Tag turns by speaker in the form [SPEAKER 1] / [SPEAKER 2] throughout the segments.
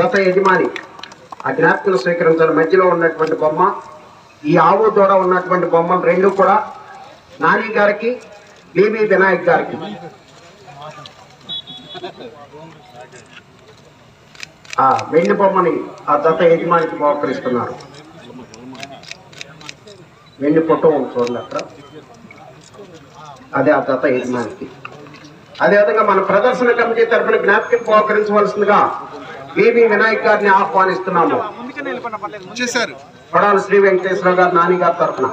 [SPEAKER 1] జత యజమాని ఆ జ్ఞాపకం స్వీకరించాలి. మధ్యలో ఉన్నటువంటి బొమ్మ ఈ ఆవు దూడ ఉన్నటువంటి బొమ్మ రెండు కూడా నాని గారికి బీబీ వినాయక్ గారికి. ఆ వెండి బొమ్మని ఆ దత్త యజమానికి బహుకరిస్తున్నారు. వెండి ఫోటో ఉంది చూడండి అక్కడ. అదే ఆ దత్త యజమానికి. అదేవిధంగా మన ప్రదర్శన కమిటీ తరఫున జ్ఞాపకం బహుకరించవలసిందిగా బీబీ వినాయక్ గారిని ఆహ్వానిస్తున్నాము. కొడాలి శ్రీ వెంకటేశ్వర గారు నాని గారి తరఫున.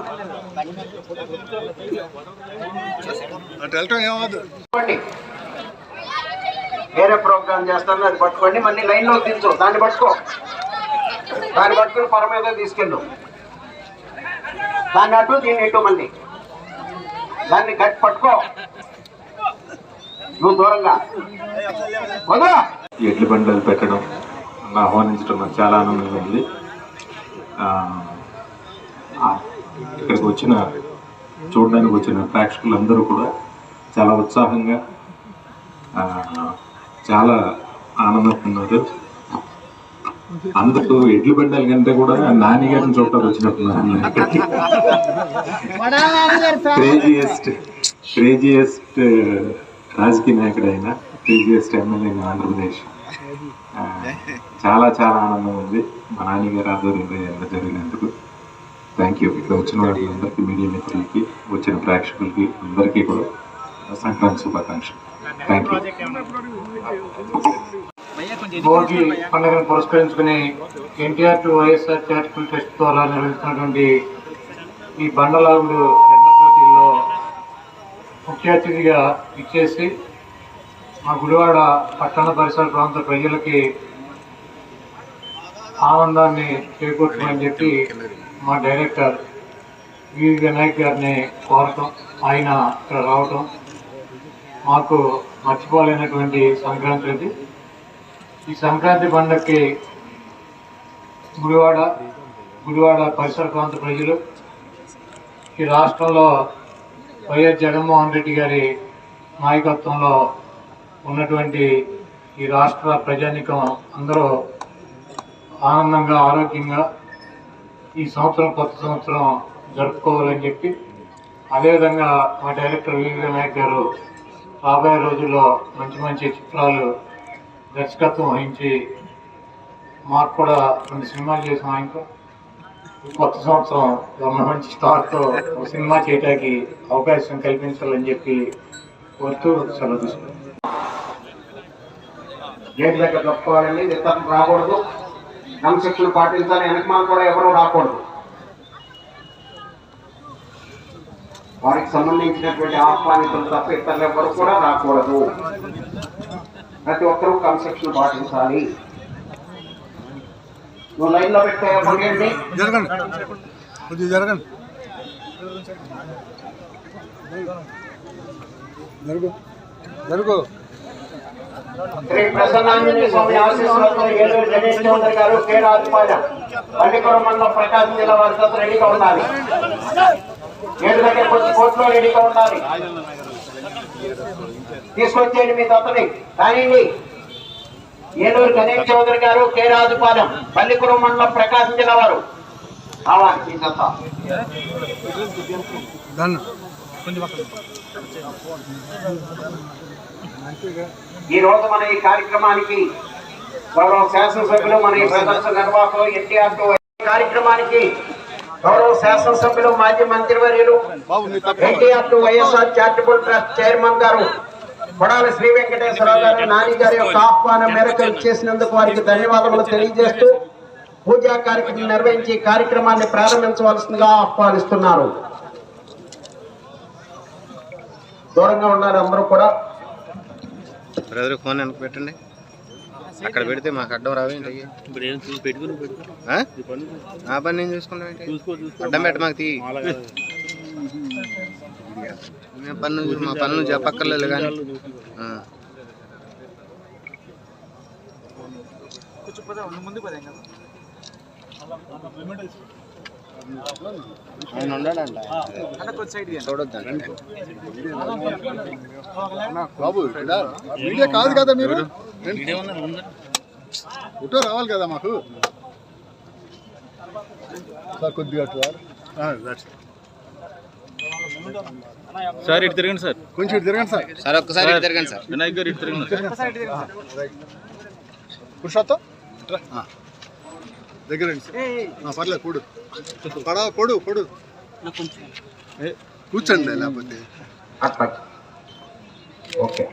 [SPEAKER 1] వేరే ప్రోగ్రామ్ చేస్తాను అది పట్టుకోండి. మళ్ళీ లైన్లో దించు దాన్ని పట్టుకో. దాన్ని పట్టుకుని పొర మీద తీసుకెళ్ళు. దాన్ని అటు దీన్ని ఇటు మళ్ళీ. దాన్ని గట్టి పట్టుకో. నువ్వు దూరంగా.
[SPEAKER 2] ఎడ్ల బండ్లు పెట్టడం నన్ను ఆహ్వానించడం నాకు చాలా ఆనందంగా ఉంది. ఇక్కడికి వచ్చిన చూడడానికి వచ్చిన ప్రేక్షకులందరూ కూడా చాలా ఉత్సాహంగా చాలా ఆనందపడుతున్నారు అందరూ ఎడ్ల బండాల కంటే కూడా నాని గారిని చూడటానికి వచ్చినట్టున్నారు. క్రేజియస్ట్ రాజకీయ నాయకుడు అయిన క్రేజియస్ట్ ఎమ్మెల్యే ఆంధ్రప్రదేశ్. చాలా చాలా ఆనందం ఉంది. మా నాన్నగారు ఆధ్వర్యంలో ఇలా జరిగినందుకు. థ్యాంక్ యూ ఇక్కడ వచ్చిన వాళ్ళందరికీ మీడియా మిత్రులకి వచ్చిన ప్రేక్షకులకి అందరికీ కూడా సంక్రాంతి శుభాకాంక్షలు. థ్యాంక్ యూ
[SPEAKER 3] భోగి పండుగను పురస్కరించుకుని NTR to YSR charitable trust ద్వారా నిర్వహిస్తున్నటువంటి ఈ బండలాగుడు ఎడ్ల పోటీల్లో ముఖ్య అతిథిగా ఇచ్చేసి మా గుడివాడ పట్టణ పరిసర ప్రాంత ప్రజలకి ఆనందాన్ని చేకూర్చమని చెప్పి మా డైరెక్టర్ వి వినాయక్ గారిని కోరటం ఆయన ఇక్కడ రావటం మాకు మర్చిపోలేనటువంటి సంక్రాంతి ఇది ఈ సంక్రాంతి పండుగకి గుడివాడ గుడివాడ పరిసర ప్రాంత ప్రజలు ఈ రాష్ట్రంలో వైఎస్ జగన్మోహన్ రెడ్డి గారి నాయకత్వంలో ఉన్నటువంటి ఈ రాష్ట్ర ప్రజానికం అందరూ ఆనందంగా ఆరోగ్యంగా ఈ సంవత్సరం కొత్త సంవత్సరం జరుపుకోవాలని చెప్పి అదేవిధంగా మా డైరెక్టర్ వి వినాయక్ గారు రాబోయే రోజుల్లో మంచి మంచి చిత్రాలు దర్శకత్వం వహించి మాకు కూడా రెండు సినిమాలు చేసాం ఆయనతో కొత్త సంవత్సరం ఒక మంచి స్టార్తో ఒక సినిమా చేయడానికి అవకాశం కల్పించాలని చెప్పి కోరుతూ సెలవు తీసుకున్నాం
[SPEAKER 1] గేట్ దగ్గర తప్పుకోవాలండి ఇతరులు రాకూడదు. క్రమశిక్షణ పాటించాలి వెనకమాల కూడా ఎవరు రాకూడదు. వారికి సంబంధించినటువంటి ఆహ్వానితులు తప్ప ఇతరులు ఎవరు కూడా రాకూడదు. ప్రతి ఒక్కరూ క్రమశిక్షణ పాటించాలి. నువ్వు లైన్లో పెట్టేయండి
[SPEAKER 4] జరగండి. జరగండి. జరుగు. జరుగు.
[SPEAKER 1] శ్రీ ప్రసన్నాంజనేయ స్వామి ఆశీస్సులతో ఏలూరు గణేష్ చౌదరి గారు కే రాజుపాలెం పల్లికొర మండలం ప్రకాశం జిల్లా వారి చేత రెడీగా ఉండాలి. ఏడు దగ్గర కొద్ది కోట్లో రెడీగా ఉండాలి. తీసుకొచ్చేయండి మీ దత్తని కానివ్వండి ఏలూరు గణేష్ చౌదరి గారు కే రాజుపాలెం పల్లికురం మండలం ప్రకాశం జిల్లా వారు. కావాలి దత్త
[SPEAKER 4] దాన్ని
[SPEAKER 1] ఈ రోజు మన ఈ కార్యక్రమానికి గౌరవ శాసనసభ్యులు మన ఈ ప్రదర్శన నిర్వాహకులు ఎన్టీఆర్ కార్యక్రమానికి గౌరవ శాసనసభ్యులు మాజీ మంత్రివర్యులు
[SPEAKER 4] బాబు
[SPEAKER 1] NTR to YSR charitable trust chairman గారు కొడాలి శ్రీ వెంకటేశ్వరరావు గారు నాని గారి యొక్క ఆహ్వానం మేరకు చేసినందుకు వారికి ధన్యవాదములు తెలియజేస్తూ పూజా కార్యక్రమం నిర్వహించి కార్యక్రమాన్ని ప్రారంభించవలసిందిగా ఆహ్వానిస్తున్నారు. దూరంగా ఉన్నారు అందరూ కూడా.
[SPEAKER 5] బ్రదర్ ఫోన్ వెనక్కి పెట్టండి అక్కడ పెడితే మాకు అడ్డం రావేంటి ఆ? ఆ పని నేను చూసుకుంటాం ఏంటి అడ్డం పెట్ట మాకు తీ పన్ను మా పనులు చెప్పక్కర్లేదు కానీ ఆ. ఆయన చూడొద్దండి
[SPEAKER 4] బాబు కాదు కదా మీరు? ఫోటో రావాలి కదా మాకు? సార్ కొద్దిగా.
[SPEAKER 6] సార్ ఇటు తిరగండి సార్.
[SPEAKER 4] కొంచెం ఇటు తిరగండి సార్.
[SPEAKER 5] సార్ ఒక్కసారి ఇటు తిరగండి సార్.
[SPEAKER 6] వినాయక్ గారు ఇటు తిరగండి
[SPEAKER 4] పురుషోత్తం ఇట్రా. దగ్గర పర్లేదు పొడు పడ. పొడు పొడు ఏ, కూర్చోండి లేకపోతే.
[SPEAKER 1] ఓకే.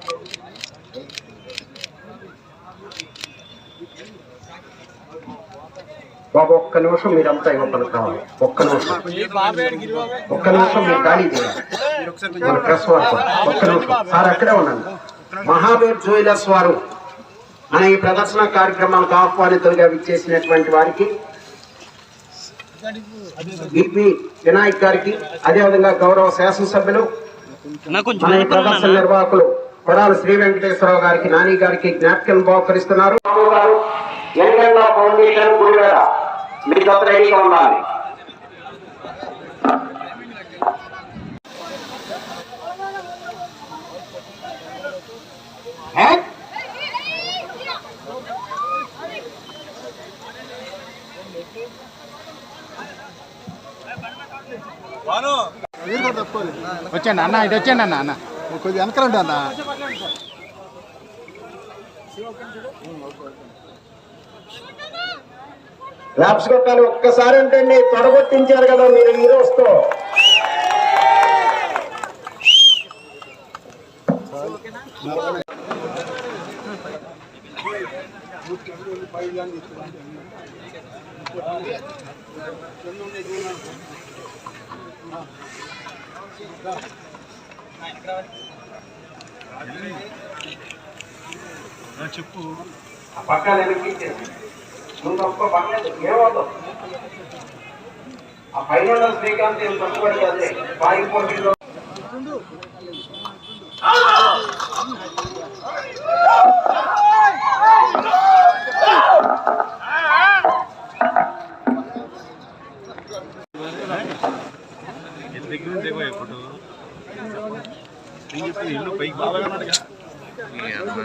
[SPEAKER 1] బాబు ఒక్క నిమిషం మీరంతా ఇవ్వకలు కావాలి ఒక్క నిమిషం. ఒక్క నిమిషం మీరు ఖాళీ చేయాలి మన ప్రెస్ వారు కూడా. ఒక్క నిమిషం సార్ అక్కడే ఉండండి. మహావీర్ జ్యువెలర్స్ వారు. అనే ఈ ప్రదర్శన కార్యక్రమాలకు ఆహ్వానితులుగా విచ్చేసినటువంటి వారికి విపి వినాయక్ గారికి అదేవిధంగా గౌరవ శాసనసభ్యులు మన ఈ ప్రదర్శన నిర్వాహకులు కొడాలి శ్రీ వెంకటేశ్వరరావు గారికి నాని గారికి జ్ఞాపికలు బహుకరిస్తున్నారు. మీ ఉండాలి.
[SPEAKER 6] వచ్చాను అన్న ఇటు వచ్చాను అన్న అన్న.
[SPEAKER 4] కొద్దిగా వెనకరండి అన్న.
[SPEAKER 1] ల్యాబ్స్ కొట్టాలి ఒక్కసారి అంటే తొడగొట్టించారు కదా మీరు హీరోస్తో ఆ పక్కన వెనక్కిచ్చేసి. ముందు ఒక్క పక్కన ఏమవుతుంది ఆ పైన శ్రీకాంత్ ఏం తక్కువ అదే. బాయి పోటీలో
[SPEAKER 5] ఈ అమ్మ.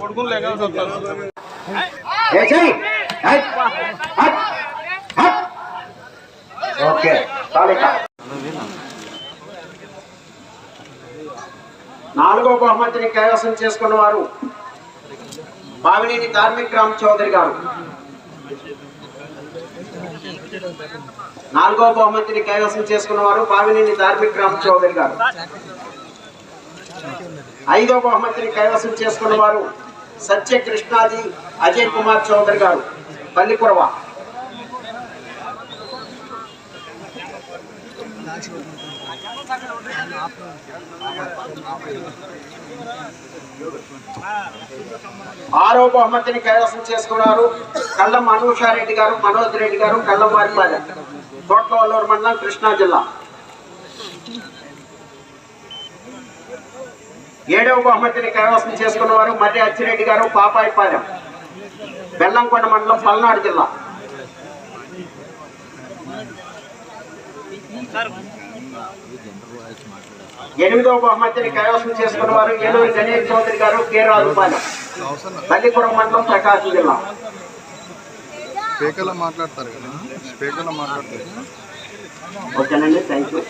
[SPEAKER 1] పడుకుని చెయ్యి. ఓకే నాలుగో బహుమతిని కైవసం చేసుకున్న వారు బావినేని ధార్మిక్ రామ్ చౌదరి గారు. నాలుగో బహుమతిని కైవసం చేసుకున్న వారు బావినేని ధార్మిక్ రామ్ చౌదరి గారు. ఐదో బహుమతిని కైవసం చేసుకున్న వారు సత్య కృష్ణాజీ అజయ్ కుమార్ చౌదరి గారు. పల్లికురవ ఆరో బహుమతిని కైవసం చేసుకున్నారు కళ్ళం అనూషారెడ్డి గారు మనోజ్ రెడ్డి గారు కళ్ళం వారిపాలెం తోట్లవల్లూరు మండలం కృష్ణా జిల్లా. ఏడవ బహుమతిని కైవసం చేసుకున్నవారు మర్రి అచ్చిరెడ్డి గారు పాపాయిపాలెం బెల్లంకొండ మండలం పల్నాడు జిల్లా. ఎనిమిదవ బహుమతిని కైవసం చేసుకున్నవారు ఏలూరు గణేష్ చౌదరి గారు కె రాజుపాలెం తల్లిపురం మండలం ప్రకాశం జిల్లా.
[SPEAKER 4] స్పీకర్లో మాట్లాడతారు కదా? స్పీకర్లో మాట్లాడతారు
[SPEAKER 1] ఓకేనండి థ్యాంక్ యూ